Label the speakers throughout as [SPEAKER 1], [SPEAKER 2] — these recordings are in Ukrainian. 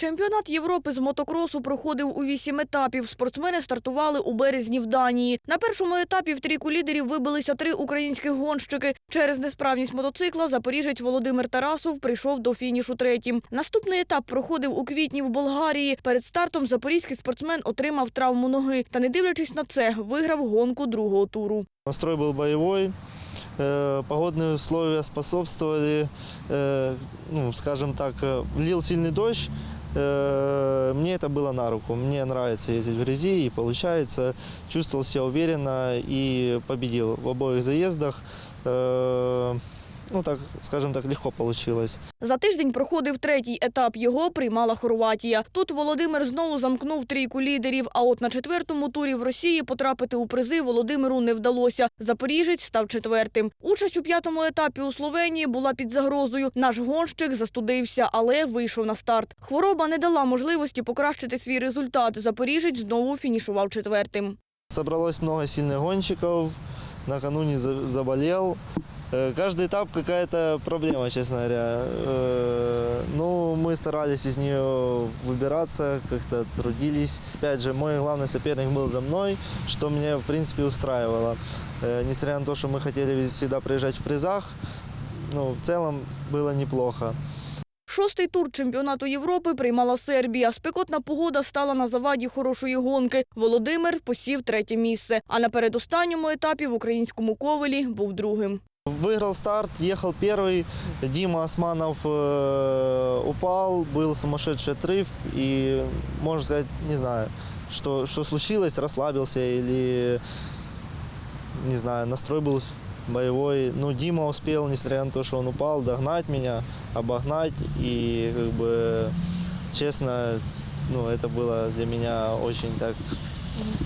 [SPEAKER 1] Чемпіонат Європи з мотокросу проходив у вісім етапів. Спортсмени стартували у березні в Данії. На першому етапі в трійку лідерів вибилися три українських гонщики. Через несправність мотоцикла запоріжець Володимир Тарасов прийшов до фінішу третім. Наступний етап проходив у квітні в Болгарії. Перед стартом запорізький спортсмен отримав травму ноги. Та не дивлячись на це, виграв гонку другого туру.
[SPEAKER 2] Настрой был боевой, э, погодные условия способствовали, э, ну, скажем так, э, лил сильный дождь, э, мне это было на руку. Мне нравится ездить в грязи, и получается, чувствовал себя уверенно и победил в обоих заездах. Ну, так, скажем так, легко получилось.
[SPEAKER 1] За тиждень проходив третій етап. Його приймала Хорватія. Тут Володимир знову замкнув трійку лідерів. А от на четвертому турі в Росії потрапити у призи Володимиру не вдалося. Запоріжець став четвертим. Участь у п'ятому етапі у Словенії була під загрозою. Наш гонщик застудився, але вийшов на старт. Хвороба не дала можливості покращити свій результат. Запоріжець знову фінішував четвертим.
[SPEAKER 2] Собралось много сильных гонщиков, накануне за- заболел. Э, Каждый этап какая-то проблема, честно говоря. Э, Ну, мы старались из нее выбираться, как-то трудились. Опять же, мой главный соперник был за мной, что меня, в принципе, устраивало. Э, Несмотря на то, что мы хотели всегда приезжать в призах, ну, в целом было неплохо.
[SPEAKER 1] Шостий тур чемпіонату Європи приймала Сербія. Спекотна погода стала на заваді хорошої гонки. Володимир посів третє місце. А на передостанньому етапі в українському ковелі був другим.
[SPEAKER 2] Выиграл старт, ехал первый. Дима Османов э, упал, был сумасшедший отрыв. И, можно сказать, не знаю, что, что случилось, расслабился или, не знаю, настрой был боевой. Ну, Дима успел, несмотря на то, что он упал, догнать меня, обогнать. И, как бы, честно, ну, это было для меня очень так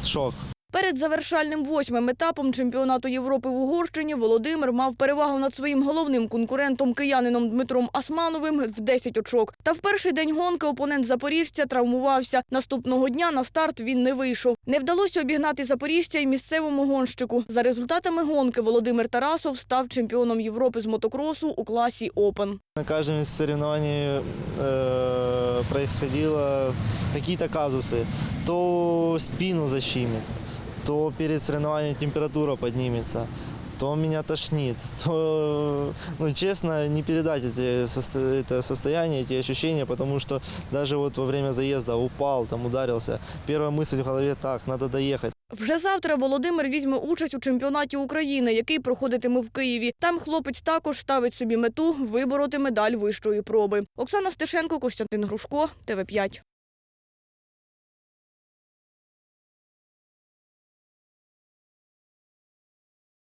[SPEAKER 2] шок.
[SPEAKER 1] Перед завершальним восьмим етапом чемпіонату Європи в Угорщині Володимир мав перевагу над своїм головним конкурентом киянином Дмитром Асмановим в 10 очок. Та в перший день гонки опонент запоріжця травмувався. Наступного дня на старт він не вийшов. Не вдалося обігнати запоріжця й місцевому гонщику. За результатами гонки Володимир Тарасов став чемпіоном Європи з мотокросу у класі Опен.
[SPEAKER 2] На каждом из соревнований э, происходило какие-то казусы. То спину защемит, то перед соревнованием температура поднимется, то меня тошнит. То, ну, честно, не передать эти, состо- это состояние, эти ощущения, потому что даже вот во время заезда упал, там ударился. Первая мысль в голове так, надо доехать.
[SPEAKER 1] Вже завтра Володимир візьме участь у чемпіонаті України, який проходитиме в Києві. Там хлопець також ставить собі мету вибороти медаль вищої проби. Оксана Стешенко, Костянтин Грушко, ТВ 5